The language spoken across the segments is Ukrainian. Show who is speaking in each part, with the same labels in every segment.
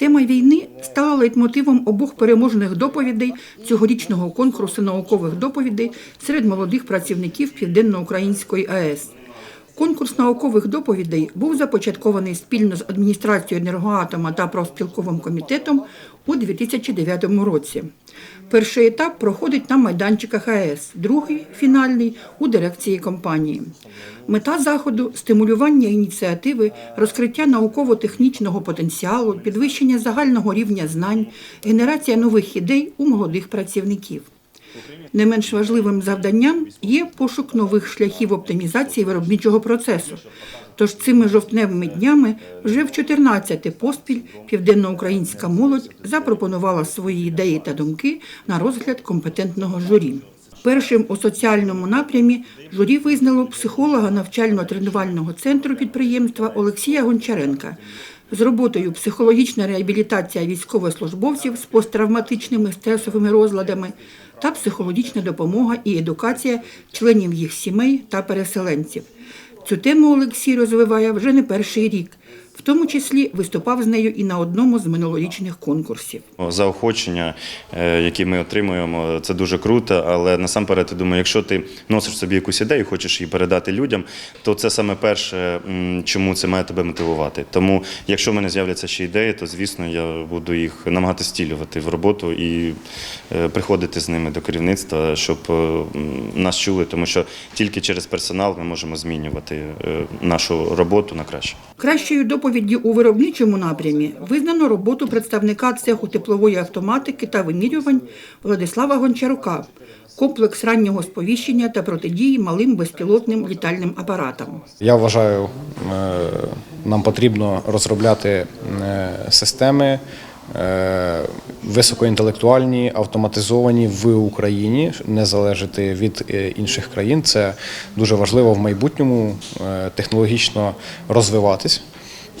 Speaker 1: Тема війни стала лейтмотивом обох переможних доповідей цьогорічного конкурсу наукових доповідей серед молодих працівників Південноукраїнської АЕС. Конкурс наукових доповідей був започаткований спільно з адміністрацією енергоатома та профспілковим комітетом у 2009 році. Перший етап проходить на майданчиках АЕС, другий фінальний у дирекції компанії. Мета заходу стимулювання ініціативи, розкриття науково-технічного потенціалу, підвищення загального рівня знань, генерація нових ідей у молодих працівників. Не менш важливим завданням є пошук нових шляхів оптимізації виробничого процесу. Тож цими жовтневими днями вже в 14-те поспіль південноукраїнська молодь запропонувала свої ідеї та думки на розгляд компетентного журі. Першим у соціальному напрямі журі визнало психолога навчально-тренувального центру підприємства Олексія Гончаренка з роботою психологічна реабілітація військовослужбовців з посттравматичними стресовими розладами та психологічна допомога і едукація членів їх сімей та переселенців. Цю тему Олексій розвиває вже не перший рік, в тому числі виступав з нею і на одному з минулорічних конкурсів.
Speaker 2: Заохочення, е, які ми отримуємо, це дуже круто. Але насамперед, я думаю, якщо ти носиш собі якусь ідею, хочеш її передати людям, то це саме перше, чому це має тебе мотивувати. Тому, якщо в мене з'являться ще ідеї, то звісно я буду їх намагатися стілювати в роботу і е, приходити з ними до керівництва, щоб е, нас чули, тому що тільки через персонал ми можемо змінювати нашу роботу на краще.
Speaker 1: Кращою доповіддю у виробничому напрямі визнано роботу представника цеху теплової автоматики та вимірювань Владислава Гончарука, комплекс раннього сповіщення та протидії малим безпілотним літальним апаратам.
Speaker 3: Я вважаю, е, нам потрібно розробляти е, системи е, високоінтелектуальні, автоматизовані в Україні, не залежати від інших країн. Це дуже важливо в майбутньому технологічно розвиватись.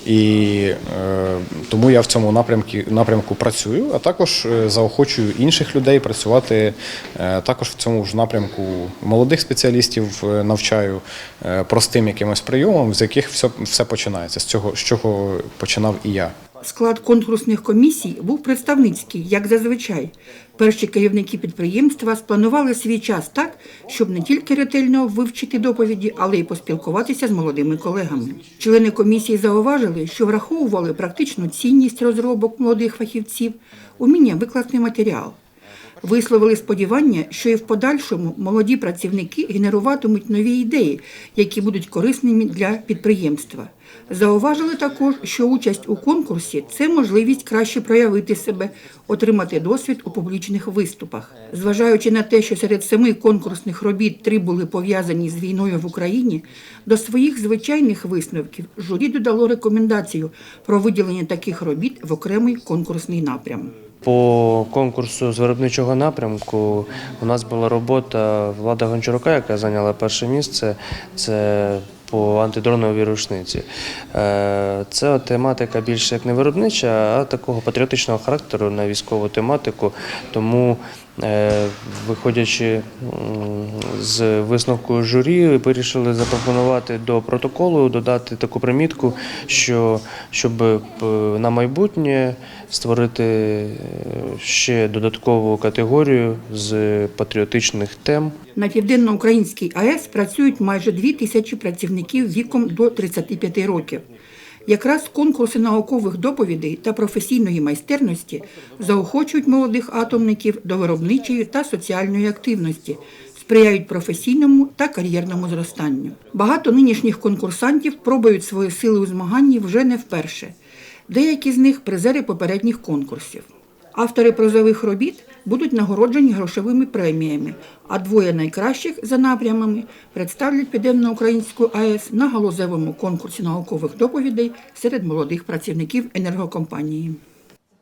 Speaker 3: І е, тому я в цьому напрямку, напрямку працюю, а також е, заохочую інших людей працювати е, також в цьому ж напрямку. Молодих спеціалістів е, навчаю е, простим якимось прийомом, з яких все, все починається, з цього, з чого починав і я.
Speaker 1: Склад конкурсних комісій був представницький, як зазвичай. Перші керівники підприємства спланували свій час так, щоб не тільки ретельно вивчити доповіді, але й поспілкуватися з молодими колегами. Члени комісії зауважили, що враховували практичну цінність розробок молодих фахівців, уміння викласти матеріал. Висловили сподівання, що і в подальшому молоді працівники генеруватимуть нові ідеї, які будуть корисними для підприємства. Зауважили також, що участь у конкурсі це можливість краще проявити себе, отримати досвід у публічних виступах. Зважаючи на те, що серед семи конкурсних робіт три були пов'язані з війною в Україні, до своїх звичайних висновків журі додало рекомендацію про виділення таких робіт в окремий конкурсний напрям.
Speaker 4: По конкурсу з виробничого напрямку у нас була робота Влада Гончарука, яка зайняла перше місце. Це по антидроновій рушниці. Е, Це тематика більше як не виробнича, а такого патріотичного характеру на військову тематику. Тому, виходячи з висновку журі, вирішили запропонувати до протоколу додати таку примітку, що щоб е, на майбутнє створити е, ще додаткову категорію з патріотичних тем.
Speaker 1: На південноукраїнській АЕС працюють майже дві тисячі працівників віком до 35 років. Якраз конкурси наукових доповідей та професійної майстерності заохочують молодих атомників до виробничої та соціальної активності, сприяють професійному та кар'єрному зростанню. Багато нинішніх конкурсантів пробують свої сили у змаганні вже не вперше. Деякі з них призери попередніх конкурсів. Автори прозових робіт будуть нагороджені грошовими преміями, а двоє найкращих за напрямами представлять Південноукраїнську АЕС на галузевому конкурсі наукових доповідей серед молодих працівників енергокомпанії.